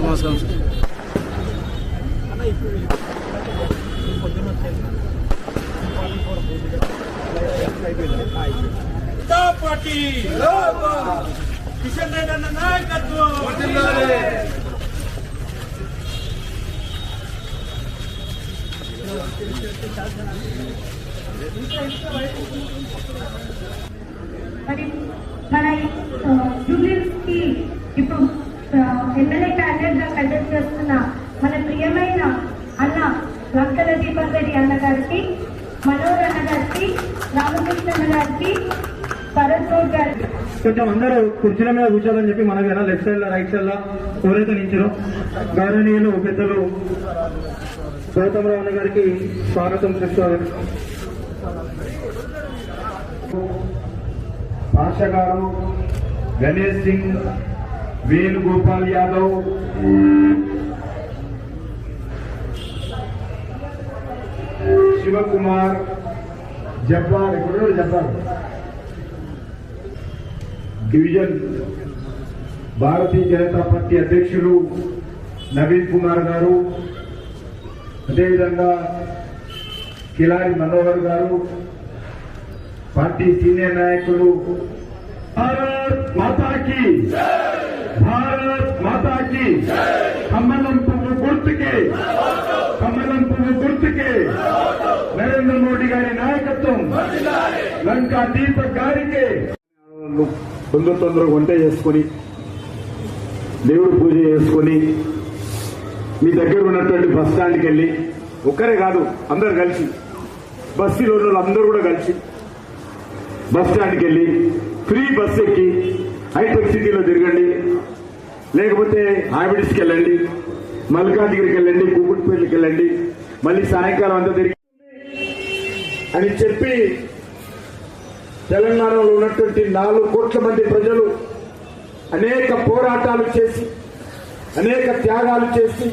నమస్కారం sir. Party Kishan Reddy అన్న నాయకత్వం. ఇప్పుడు ఎమ్మెల్యే క్యాండిడేట్గా కండక్ట్ చేస్తున్న మన ప్రియమైన అన్న లక్కల దీపక్ రెడ్డి అన్న గారికి మనోహర్ అన్న గారికి రామకృష్ణ అన్న గారికి భరత్ గౌడ్ గారికి. కొంచెం అందరూ కుర్చీల మీద కూర్చోాలని చెప్పి మనకు ఎలా లెఫ్ట్ సైడ్లో రైట్ సైడ్లో ఎవరైతే నించారో గౌరవనీయులు పెద్దలు గౌతమరావు అన్న గారికి స్వాగతం సుస్వాగతం భాష గారు గణేష్ సింగ్ వేణుగోపాల్ యాదవ్ శివకుమార్ జబ్బార్ ఇప్పుడు జబ్బార్ డివిజన్ భారతీయ జనతా పార్టీ అధ్యక్షులు నవీన్ కుమార్ గారు అదేవిధంగా కిలారి మనోహర్ గారు పార్టీ సీనియర్ నాయకులు భారత్ మాతాకి భారత్ మాతాకి. కమ్మలం పువ్వు గుర్తుకి. కమ్మలం పువ్వు గుర్తుకి. నరేంద్ర మోడీ గారి నాయకత్వం. లంకా దీపక్ గారికి. తొందర తొందర వంట చేసుకొని దేవుడు పూజ చేసుకొని మీ దగ్గర ఉన్నటువంటి బస్ స్టాండ్కి వెళ్ళి ఒక్కరే కాదు అందరు కలిసి బస్సులో రోజులు అందరూ కూడా కలిసి బస్ స్టాండ్కి వెళ్ళి ఫ్రీ బస్ ఎక్కి హైటెక్ సిటీలో తిరగండి లేకపోతే హాబిడిస్కి వెళ్ళండి మల్కాజ్గిరికి వెళ్ళండి కూకుట్పల్లికి వెళ్ళండి మళ్ళీ సాయంకాలం అంతా తిరిగి అని చెప్పి తెలంగాణలో ఉన్నటువంటి నాలుగు కోట్ల మంది ప్రజలు అనేక పోరాటాలు చేసి అనేక త్యాగాలు చేసి